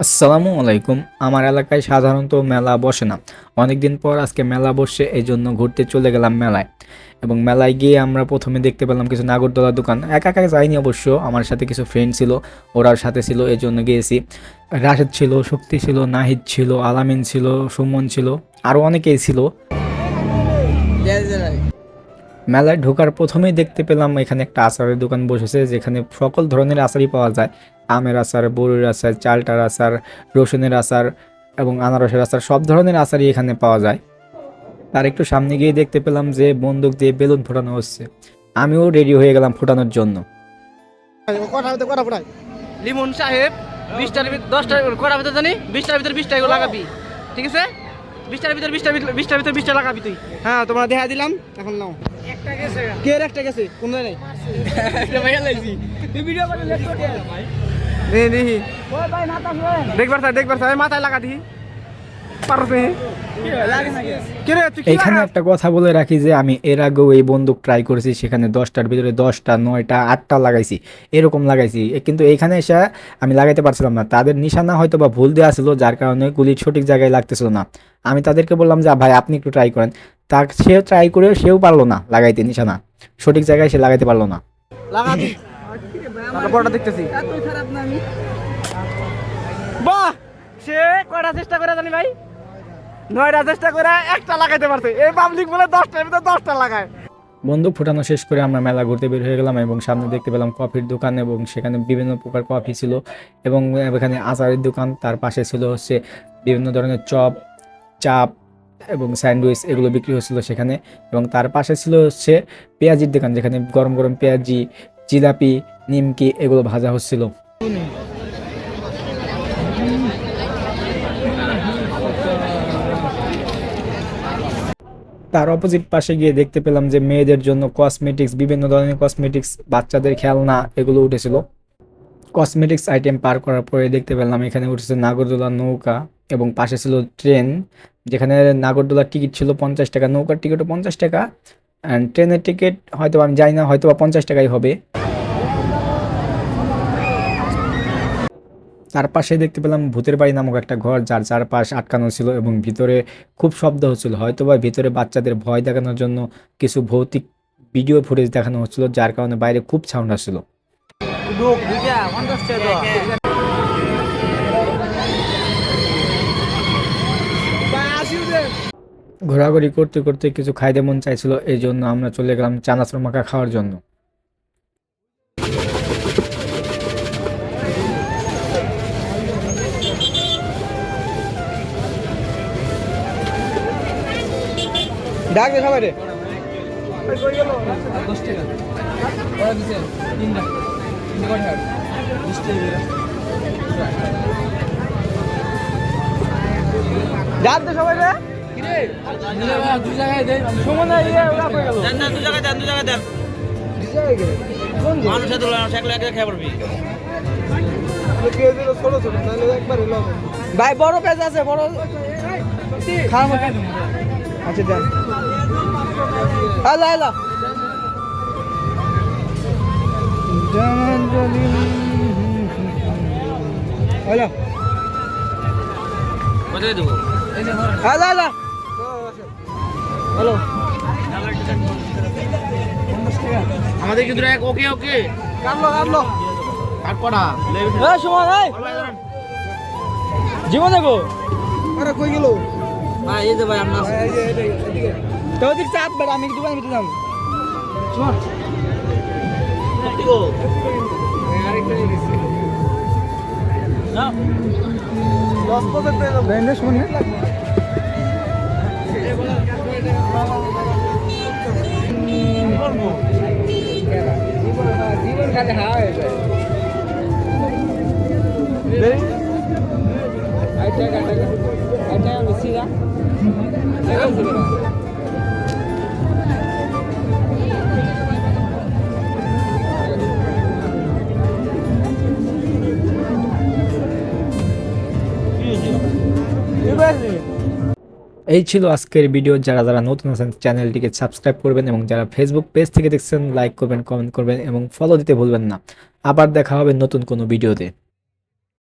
আসসালামু আলাইকুম। আমার এলাকায় সাধারণত মেলা বসে না। অনেকদিন পর আজকে মেলা বসে এই জন্য ঘুরতে চলে গেলাম মেলায়। এবং মেলায় গিয়ে আমরা প্রথমে দেখতে পেলাম কিছু নাগরদোলার দোকান। একা একা যাইনি অবশ্য, আমার সাথে কিছু ফ্রেন্ড ছিল ওরাও সাথে ছিল এই জন্য গিয়েছি। রাশেদ ছিল, শক্তি ছিল, নাহিদ ছিল, আলামিন ছিল, সুমন ছিল আরও অনেকেই ছিল। মেলায় ঢোকার প্রথমেই দেখতে পেলাম এখানে একটা আচারের দোকান বসেছে যেখানে সকল ধরনের আচারই পাওয়া যায়। আমের আচার বড়ির আচার চালটার আচার রসুনের আচার এবং আনারসের আচার সব ধরনের আচারই এখানে পাওয়া যায়। তার একটু সামনে গিয়ে দেখতে পেলাম যে বন্দুক দিয়ে বেলুন ফোটানো হচ্ছে। আমিও রেডি হয়ে গেলাম ফোটানোর জন্য। লিমন সাহেব বিশটার ভিতর দশটার করার ভিতর জানি? বিশটার ভিতর বিশটা এগুলো লাগাবি। ঠিক আছে? বিশটার ভিতর বিশটা বিশটার ভিতর বিশটা লাগাবি তুই। হ্যাঁ তোমরা দেখা দিলাম এখন নাও। কে এর একটা গেছে? কোন নেই? দেখি দেখি দেখবার স্যার দেখবার স্যার মাথায় লাগা দিহি পারো তুমি কে রে তুই কি এখানে লাগা? একটা কথা বলে রাখি যে আমি এর আগেও এই বন্দুক ট্রাই করেছি সেখানে দশটার ভিতরে দশটা নয়টা আটটা লাগাইছি। এরকম লাগাইছি। কিন্তু এখানে এসে আমি লাগাইতে পারছিলাম না। তাদের নিশানা হয়তো বা ভুল দেওয়া ছিল যার কারণে গুলি সঠিক জায়গায় লাগতেছিল না। আমি তাদেরকে বললাম যে ভাই আপনি একটু ট্রাই করেন। তা সে ট্রাই করে সেও পারল না লাগাইতে নিশানা। সঠিক জায়গায় সে লাগাইতে পারল না। দেখতেছি। বাহ! সে কয়টা চেষ্টা করে জানি ভাই? নয়টা চেষ্টা করে একটা লাগাইতে পারছে। এই পাবলিক বলে দশটার ভিতরে দশটা লাগায়। বন্দুক ফুটানো শেষ করে আমরা মেলা ঘুরতে বের হয়ে গেলাম এবং সামনে দেখতে পেলাম কফির দোকান এবং সেখানে বিভিন্ন প্রকার কফি ছিল এবং এখানে আচারের দোকান। তার পাশে ছিল হচ্ছে বিভিন্ন ধরনের চপ চাপ এবং স্যান্ডউইচ এগুলো বিক্রি হচ্ছিল সেখানে। এবং তার পাশে ছিল হচ্ছে পেঁয়াজির দোকান, যেখানে গরম গরম পেঁয়াজি, জিলাপি, নিমকি এগুলো ভাজা হচ্ছিল। তার অপোজিট পাশে গিয়ে দেখতে পেলাম যে মেয়েদের জন্য কসমেটিক্স বিভিন্ন ধরনের কসমেটিক্স বাচ্চাদের খেলনা এগুলো উঠেছিল। কসমেটিক্স আইটেম পার করার পরে দেখতে পেলাম এখানে উঠেছে নাগরদোলা নৌকা। এবং পাশে ছিল ট্রেন, যেখানে নাগরদোলার টিকিট ছিল পঞ্চাশ টাকা, নৌকার টিকিটও পঞ্চাশ টাকা। অ্যান্ড ট্রেনের টিকিট হয়তো আমি জানি না হয়তো বা পঞ্চাশ টাকাই হবে। তার পাশে দেখতে পেলাম ভূতের বাড়ি নামক একটা ঘর, যার চারপাশ আটকানো ছিল এবং ভিতরে খুব শব্দ হচ্ছিল। হয়তো বা ভিতরে বাচ্চাদের ভয় দেখানোর জন্য কিছু ভৌতিক ভিডিও ফুটেজ দেখানো হচ্ছিল, যার কারণে বাইরে খুব সাউন্ড আসছিল। ঘোরাঘুরি করতে করতে কিছু খাইতে মন চাইছিল, এই জন্য আমরা চলে গেলাম চানাচুর মাখা খাওয়ার জন্য। ডাক দে সবাই রে সবাই রে ইয়ে মানুষের একলা একলা খেয়ে পড়বি। ভাই বড় পেজ আছে বড়। খাওয়ার মতো। আচ্ছা দেন। আলা আলা হ্যালো কোথায় দেবো আলা আলা হ্যালো আমাদের কিন্তু এক ওকে ওকে। কাটলো কাটলো কটা? এই সুমন এই। জীবনে গো। আরে কই গেল? ভাই এই যে ভাই আপনার তো দিক চাপ বেড়া আমি দোকানে ভিতরে যাম সুমন। দিগো দশ পর্যন্ত এলাম ব্যান্ডেজ সুমন আচ্ছা আচ্ছা আচ্ছা আমি সিরা এই ছিল আজকের ভিডিও যারা যারা নতুন আছেন চ্যানেলটিকে সাবস্ক্রাইব করবেন এবং যারা ফেসবুক পেজ থেকে দেখছেন লাইক করবেন কমেন্ট করবেন এবং ফলো দিতে ভুলবেন না। আবার দেখা হবে নতুন কোনো ভিডিওতে